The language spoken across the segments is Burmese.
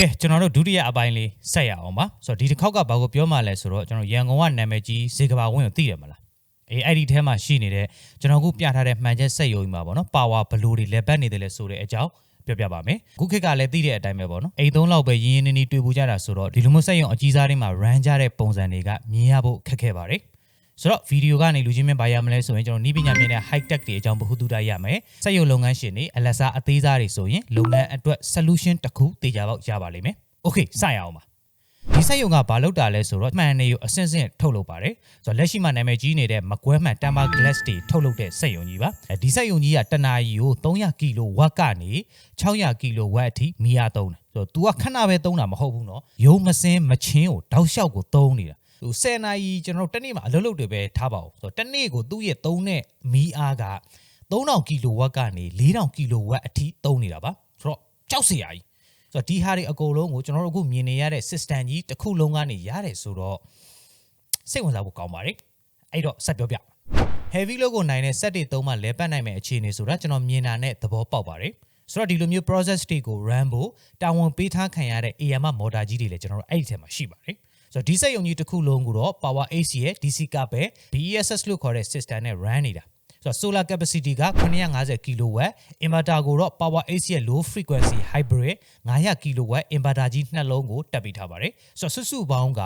ကဲကျွန်တော်တို့ဒုတိယအပိုင်းလေးဆက်ရအောင်ပါဆိုတော့ဒီတစ်ခေါက်ကဘာကိုပြောမှလဲဆိုတော့ကျွန်တော်ရန်ကုန်ကနာမည်ကြီးဇေကဘာဝင်းကိုသိတယ်မလားအေးအဲ့ဒီထဲမှာရှိနေတဲ့ကျွန်တော်ခုပြထားတဲ့မှန်ချက်စက်ယုံကြီးမှာပေါ့နော်ပါဝါဘလိုတွေလက်ပတ်နေတယ်လဲဆိုတဲ့အကြောင်းပြောပြပါမယ်ခုခေတ်ကလည်းသိတဲ့အတိုင်းပဲပေါ့နော်အိမ်သုံးလောက်ပဲရင်းရင်းနှီးနှီးတွေ့ဖို့ကြတာဆိုတော့ဒီလိုမျိုးစက်ယုံအကြီးစားတွေမှာ run ကြတဲ့ပုံစံတွေကမြင်ရဖို့ခက်ခဲပါတယ် ဆိုတော့ဗီဒီယိုကနေလူချင်းမင်းပါရမလဲဆိုရင်ကျွန်တော်နီးပညာမြင်တဲ့ high tech တွေအကြောင်းဘ ഹു တုတရမယ်စက်ရုံလုပ်ငန်းရှင်တွေအလက်စားအသေးစားတွေဆိုရင်လုပ်ငန်းအတွက် solution တစ်ခုတေချာပေါက်ရပါလိမ့်မယ် okay စရအောင်ပါဒီစက်ရုံကဘာလုပ်တာလဲဆိုတော့မှန်နေကိုအစင်းစင်းထုတ်လုပ်ပါတယ်ဆိုတော့လက်ရှိမှာနာမည်ကြီးနေတဲ့မကွဲမှန် Tamper Glass တွေထုတ်လုပ်တဲ့စက်ရုံကြီးပါအဲဒီစက်ရုံကြီးကတနာရီကို300ကီလိုဝတ်ကနေ600ကီလိုဝတ်အထိမီယာသုံးတယ်ဆိုတော့ तू ကခဏပဲသုံးတာမဟုတ်ဘူးเนาะရုံမစင်းမချင်းကိုတောက်လျှောက်ကိုသုံးနေတာ ဟို10နာရီကျွန်တော်တို့တစ်နေ့မှာအလုပ်လုပ်တွေပဲထားပါဦးဆိုတော့တစ်နေ့ကိုသူ့ရဲ့သုံးတဲ့မီအားက3000ကီလိုဝတ်ကနေ4000ကီလိုဝတ်အထိသုံးနေတာပါဆိုတော့ကြောက်စရာကြီးဆိုတော့ဒီဟာတွေအကုန်လုံးကိုကျွန်တော်တို့အခုမြင်နေရတဲ့ system ကြီးတစ်ခုလုံးကနေရတယ်ဆိုတော့စိတ်ဝင်စားဖို့ကောင်းပါတယ်အဲ့တော့ဆက်ပြောပြ heavy load ကိုနိုင်တဲ့ set တွေသုံးမှလဲပတ်နိုင်မယ့်အခြေအနေဆိုတာကျွန်တော်မြင်တာနဲ့သဘောပေါက်ပါတယ်ဆိုတော့ဒီလိုမျိုး process တွေကို run ဖို့တာဝန်ပေးထားခံရတဲ့ AM motor ကြီးတွေလည်းကျွန်တော်တို့အဲ့ဒီထဲမှာရှိပါတယ် ဆိုတော့ဒီစက်ယုံကြီးတစ်ခုလုံးကိုတော့ power AC ရဲ့ DC ကပဲ BESS လို့ခေါ်တဲ့ system နဲ့ run နေတာဆိုတော့ solar capacity က950 kW inverter ကိုတော့ power AC ရဲ့ low frequency hybrid 900 kW inverter ကြီးနှစ်လုံးကိုတက်ပေးထားပါတယ်ဆိုတော့စုစုပေါင်းက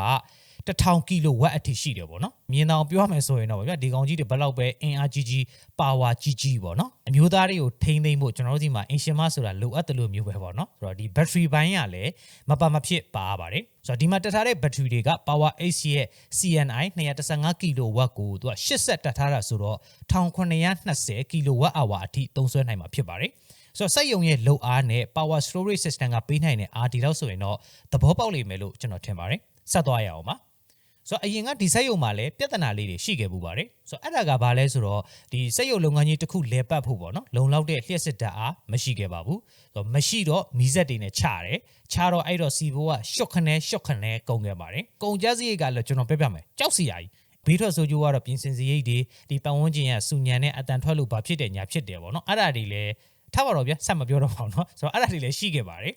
1000ကီလိုဝတ်အထိရှိတယ်ပေါ့နော်မြင်အောင်ပြောရမယ်ဆိုရင်တော့ဗျာဒီကောင်ကြီးတွေဘယ်လောက်ပဲအင်အားကြီးကြီးပါဝါကြီးကြီးပေါ့နော်အမျိုးသားတွေကိုထိမ့်သိမ့်ဖို့ကျွန်တော်တို့ဒီမှာအင်ရှင်မဆိုတာလိုအပ်တယ်လို့မျိုးပဲပေါ့နော်ဆိုတော့ဒီ battery ဘိုင်းကလည်းမပါမဖြစ်ပါပါတယ်ဆိုတော့ဒီမှာတက်ထားတဲ့ battery တွေက power AC ရဲ့ CNI 215 kW ကိုသူက80တက်ထားတာဆိုတော့1920 kWh အထိသုံးစွဲနိုင်မှာဖြစ်ပါတယ်ဆိုတော့စက်ယုံရဲ့လုံအားနဲ့ power storage system ကပေးနိုင်တဲ့အားဒီလောက်ဆိုရင်တော့သဘောပေါက်လိမ့်မယ်လို့ကျွန်တော်ထင်ပါတယ်ဆက်သွားရအောင်ပါ ဆိုတော့အရင်ကဒီစက်ရုံမှာလည်းပြဿနာလေးတွေရှိခဲ့ပူပါတယ်ဆိုတော့အဲ့ဒါကဘာလဲဆိုတော့ဒီစက်ရုံလုပ်ငန်းကြီးတစ်ခုလဲပတ်ဖို့ပေါ့နော်လုံလောက်တဲ့လျှက်စစ်ဓာတ်အားမရှိခဲ့ပါဘူးဆိုတော့မရှိတော့မီးစက်တွေနဲ့ခြတယ်ခြတော့အဲ့တော့စီဘိုးကရှော့ခနဲရှော့ခနဲကုန်ခဲ့ပါတယ်ကုန်ကြစရိတ်ကလည်းကျွန်တော်ပြပြမယ်ကြောက်စီယာကြီးဘေးထွက်ဆိုကြကတော့ပြင်ဆင်စရိတ်တွေဒီပတ်ဝန်းကျင်ကစူညံနဲ့အတန်ထွက်လို့ဘာဖြစ်တယ်ညာဖြစ်တယ်ပေါ့နော်အဲ့ဒါတွေလည်းထားပါတော့ဗျဆက်မပြောတော့ပါဘူးเนาะဆိုတော့အဲ့ဒါတွေလည်းရှိခဲ့ပါတယ်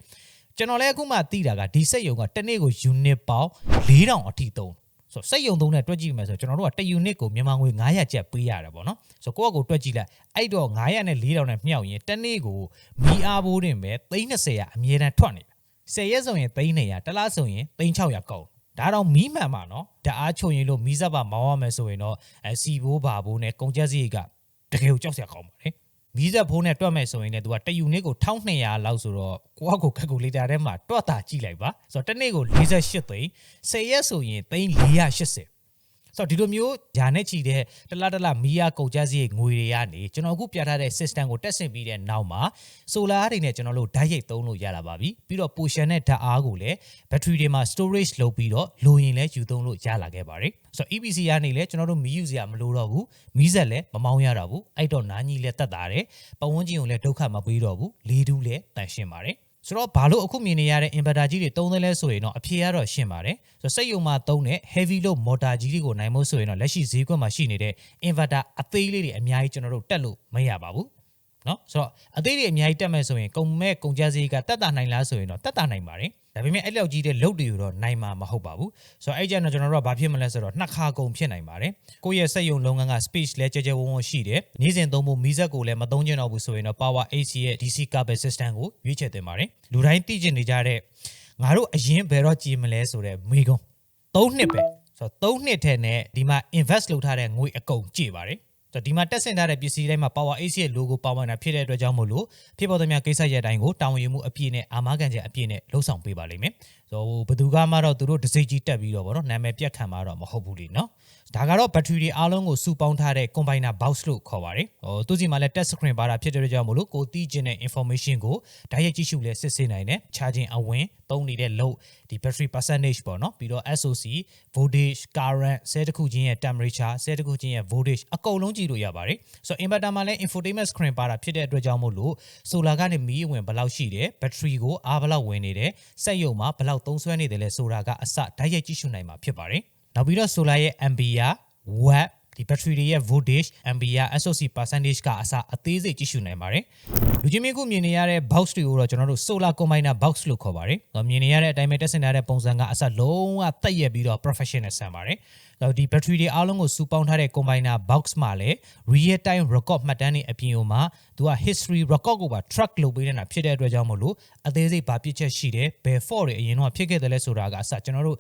ကျွန်တော်လည်းအခုမှသိတာကဒီစက်ရုံကတစ်နေ့ကို unit ပေါင်း4000အထိသုံး ဆိုစက်ယုံသုံးနဲ့တွက်ကြည့်မယ်ဆိုကျွန်တော်တို့က1 unit ကိုမြန်မာငွေ900ကျပ်ပေးရတယ်ပေါ့နော်ဆိုကိုယ့်အကိုတွက်ကြည့်လိုက်အဲ့တော့900နဲ့4000နဲ့မြှောက်ရင်တစ်နေ့ကိုမီအားဘိုးတင်ပဲ320ရအမြဲတမ်းထွက်နေတာ10ရက်ဆိုရင်300တစ်လားဆိုရင်3600ကောက်ဒါတော့မီးမှန်ပါနော်ဓာတ်အားချုံရင်လို့မီးစက်ပါမောင်းရမယ်ဆိုရင်တော့အဲစီဘိုးဘာဘိုးနဲ့ကုန်ကျစရိတ်ကတကယ်ကိုကြောက်စရာကောင်းပါတယ် မီးစက်ဖိုးနဲ့တွက်မယ်ဆိုရင်လည်းသူကတယူနစ်ကို1200လောက်ဆိုတော့ကိုယ့်အကိုကက်ကူလေတာထဲမှာတွက်တာကြည့်လိုက်ပါဆိုတော့တစ်နေ့ကို48သိန်း10ရက်ဆိုရင်သိန်း480 ဆိုတော့ဒီလိုမျိုးဂျာနဲ့ချီတဲ့တလားတလားမီးရကုန်ကြစရိတ်ငွေတွေကနေကျွန်တော်အခုပြထားတဲ့ system ကိုတက်ဆင်ပြီးတဲ့နောက်မှာ solar တွေနဲ့ကျွန်တော်တို့ဓာတ်ရိတ်သုံးလို့ရလာပါပြီပြီးတော့ portion နဲ့ဓာတ်အားကိုလည်း battery တွေမှာ storage လုပ်ပြီးတော့လိုရင်လည်းယူသုံးလို့ရလာခဲ့ပါတယ်ဆိုတော့ EPC ကနေလည်းကျွန်တော်တို့မီးယူစရာမလိုတော့ဘူးမီးဆက်လည်းမမောင်းရတော့ဘူးအဲ့တော့နားကြီးလည်းတက်တာတယ်ပတ်ဝန်းကျင်ကိုလည်းဒုက္ခမပေးတော့ဘူးလေတူးလည်းတန်ရှင်းပါတယ် ဆိုတော့ဘာလို့အခုမြင်နေရတဲ့ inverter ကြီးတွေတုံးသလဲဆိုရင်တော့အဖြေကတော့ရှင်းပါတယ်ဆိုတော့စိတ်ယုံမှာတုံးတဲ့ heavy load motor ကြီးတွေကိုနိုင်မို့ဆိုရင်တော့လက်ရှိဈေးကွက်မှာရှိနေတဲ့ inverter အသေးလေးတွေအများကြီးကျွန်တော်တို့တက်လို့မရပါဘူး နော်ဆိုတော့အသေးတွေအများကြီးတက်မဲ့ဆိုရင်ကုန်မဲ့ကုန်ကြစည်ကတက်တာနိုင်လားဆိုရင်တော့တက်တာနိုင်ပါတယ်ဒါပေမဲ့အဲ့လောက်ကြီးတဲ့လုတ်တွေကိုတော့နိုင်မှာမဟုတ်ပါဘူးဆိုတော့အဲ့ကြတော့ကျွန်တော်တို့ကဘာဖြစ်မလဲဆိုတော့နှစ်ခါကုန်ဖြစ်နိုင်ပါတယ်ကိုယ့်ရဲ့စက်ယုံလုပ်ငန်းက speech လဲကြဲကြဲဝုံဝုံရှိတယ်နေ့စဉ်သုံးဖို့မီးစက်ကိုလည်းမသုံးကျင်တော့ဘူးဆိုရင်တော့ power AC ရဲ့ DC cable system ကိုရွေးချယ်တင်ပါတယ်လူတိုင်းသိကျင်နေကြတဲ့ငါတို့အရင်ဘယ်တော့ကြည်မလဲဆိုတဲ့မိကုံ3နှစ်ပဲဆိုတော့3နှစ်ထဲနဲ့ဒီမှာ invest လုပ်ထားတဲ့ငွေအကုန်ကြည့်ပါတယ် ဆိုတော့ဒီမှာတက်ဆင်ထားတဲ့ပစ္စည်းတိုင်းမှာ Power AC ရဲ့ logo ပါဝင်တာဖြစ်တဲ့အတွက်ကြောင့်မို့လို့ဖြစ်ပေါ်သမျှကိစ္စရပ်တိုင်းကိုတာဝန်ယူမှုအပြည့်နဲ့အာမခံချက်အပြည့်နဲ့လှုပ်ဆောင်ပေးပါလိမ့်မယ်။ဆိုတော့ဘယ်သူကမှတော့သူတို့ဒစိကြီးတက်ပြီးတော့ဗောနော်နာမည်ပြတ်ခံမှာတော့မဟုတ်ဘူးလေနော်။ ဒါကတော့ battery တွေအားလုံးကိုစုပေါင်းထားတဲ့ combiner box လို့ခေါ်ပါတယ်။ဟိုသူစီမှာလည်း touch screen ပါတာဖြစ်တဲ့အတွက်ကြောင့်မို့လို့ကိုသိကျင်တဲ့ information ကိုဓာတ်ရိုက်ကြည့်ရှုလဲစစ်ဆေးနိုင်တယ်။ charging အဝင်သုံးနေတဲ့ load ဒီ battery percentage ပေါ့နော်ပြီးတော့ SOC voltage current ဆဲတစ်ခုချင်းရဲ့ temperature ဆဲတစ်ခုချင်းရဲ့ voltage အကုန်လုံးကြည့်လို့ရပါတယ်ဆိုတော့ inverter မှာလည်း infotainment screen ပါတာဖြစ်တဲ့အတွက်ကြောင့်မို့လို့ solar ကနေမီးဝင်ဘယ်လောက်ရှိတယ် battery ကိုအားဘယ်လောက်ဝင်နေတယ်စက်ရုံမှာဘယ်လောက်သုံးစွဲနေတယ်လဲဆိုတာကအစဓာတ်ရိုက်ကြည့်ရှုနိုင်မှာဖြစ်ပါတယ် နောက်ပြီးတော့ solar ရဲ့ ampere watt ဒီ battery တွေရဲ့ voltage ampere SOC percentage ကအစအသေးစိတ်ကြည့်ရှုနိုင်ပါတယ်လူချင်းမင်းခုမြင်နေရတဲ့ box တွေကိုတော့ကျွန်တော်တို့ solar combiner box လို့ခေါ်ပါတယ်။တော့မြင်နေရတဲ့အတိုင်းပဲတက်ဆင်ထားတဲ့ပုံစံကအစလုံးဝတက်ရက်ပြီးတော့ professional ဆန်ပါတယ်။တော့ဒီ battery တွေအားလုံးကိုစုပေါင်းထားတဲ့ combiner box မှာလည်း real time record မှတ်တမ်းတွေအပြင်မှာသူက history record ကိုပါ track လုပ်ပေးနေတာဖြစ်တဲ့အတွက်ကြောင့်မို့လို့အသေးစိတ်ဘာပြစ်ချက်ရှိတယ်ဘယ် fault တွေအရင်တော့ဖြစ်ခဲ့တယ်လဲဆိုတာကအစကျွန်တော်တို့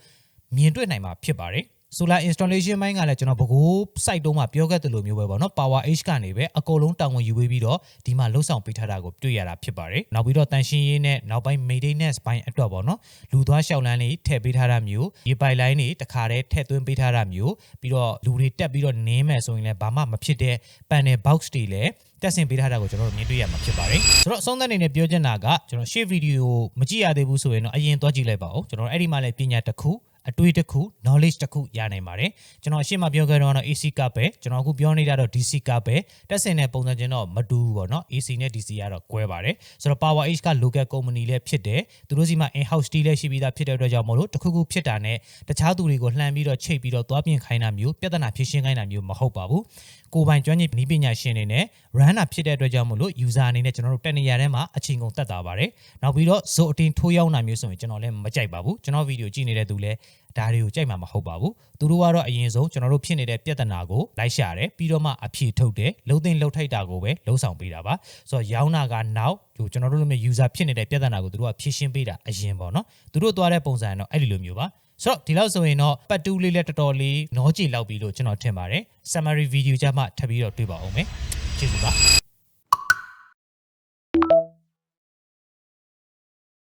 မြင်တွေ့နိုင်မှာဖြစ်ပါတယ်။ solar installation ဘိုင်းကလည်းကျွန်တော်ဘကိုး site တုံးမှာပြောခဲ့သလိုမျိုးပဲပေါ့နော် power h ကနေပဲအကုန်လုံးတာဝန်ယူပေးပြီးတော့ဒီမှာလှုပ်ဆောင်ပေးထားတာကိုတွေ့ရတာဖြစ်ပါတယ်နောက်ပြီးတော့တန်ရှင်းရေးနဲ့နောက်ပိုင်း maintenance ဘိုင်းအတွက်ပေါ့နော်လူသွားလျှောက်လန်းလေးထည့်ပေးထားတာမျိုးရေပိုက်လိုင်းတွေတခါတည်းထည့်သွင်းပေးထားတာမျိုးပြီးတော့လူတွေတက်ပြီးတော့နင်းမယ်ဆိုရင်လည်းဘာမှမဖြစ်တဲ့ panel box တွေလည်းတက်ဆင်ပေးထားတာကိုကျွန်တော်တို့မြင်တွေ့ရမှာဖြစ်ပါတယ်ဆိုတော့အဆုံးသတ်အနေနဲ့ပြောချင်တာကကျွန်တော် share video မကြည့်ရသေးဘူးဆိုရင်တော့အရင်သွားကြည့်လိုက်ပါဦးကျွန်တော်အဲ့ဒီမှာလည်းပညာတစ်ခု အတွေ့တစ်ခု knowledge တစ်ခုရနိုင်ပါတယ်ကျွန်တော်အရှင်းမပြောခဲ့တော့ AC ကပဲကျွန်တော်အခုပြောနေတာတော့ DC ကပဲတက်ဆင်တဲ့ပုံစံချင်းတော့မတူဘူးပေါ့နော် AC နဲ့ DC ကတော့ကွဲပါတယ်ဆိုတော့ Power H က local company လည်းဖြစ်တယ်သူတို့စီမှာ in house deal လည်းရှိပြီးသားဖြစ်တဲ့အတွက်ကြောင့်မလို့တစ်ခုခုဖြစ်တာနဲ့တခြားသူတွေကိုလှမ်းပြီးတော့ချိတ်ပြီးတော့သွားပြင်ခိုင်းတာမျိုးပြဿနာဖြေရှင်းခိုင်းတာမျိုးမဟုတ်ပါဘူးကိုယ်ပိုင်ကျွမ်းကျင်နည်းပညာရှင်တွေနဲ့ run တာဖြစ်တဲ့အတွက်ကြောင့်မလို့ user အနေနဲ့ကျွန်တော်တို့တက်နေရတဲ့မှာအချိန်ကုန်တက်တာပါတယ်နောက်ပြီးတော့ zone အတင်းထိုးရောက်တာမျိုးဆိုရင်ကျွန်တော်လည်းမကြိုက်ပါဘူးကျွန်တော်ဗီဒီယိုကြည့်နေတဲ့သူလည်းဒါတွေကိုကြိုက်မှာမဟုတ်ပါဘူးသူတို့ကတော့အရင်ဆုံးကျွန်တော်တို့ဖြစ်နေတဲ့ပြဿနာကိုလိုက်ရှာတယ်ပြီးတော့မှအဖြေထုတ်တယ်လုံးသိမ်းလှုပ်ထိုက်တာကိုပဲလှုပ်ဆောင်ပေးတာပါဆိုတော့ရောင်းတာကနောက်ဟိုကျွန်တော်တို့လိုမျိုး user ဖြစ်နေတဲ့ပြဿနာကိုသူတို့ကဖြေရှင်းပေးတာအရင်ပေါ့နော်သူတို့သွားတဲ့ပုံစံတော့အဲ့ဒီလိုမျိုးပါဆိုတော့ဒီလောက်ဆိုရင်တော့ပတ်တူးလေးလည်းတော်တော်လေးနောကြည်လောက်ပြီလို့ကျွန်တော်ထင်ပါတယ် summary video ကြမှာထပ်ပြီးတော့တွေ့ပါအောင်မယ်ကျေးဇူးပါ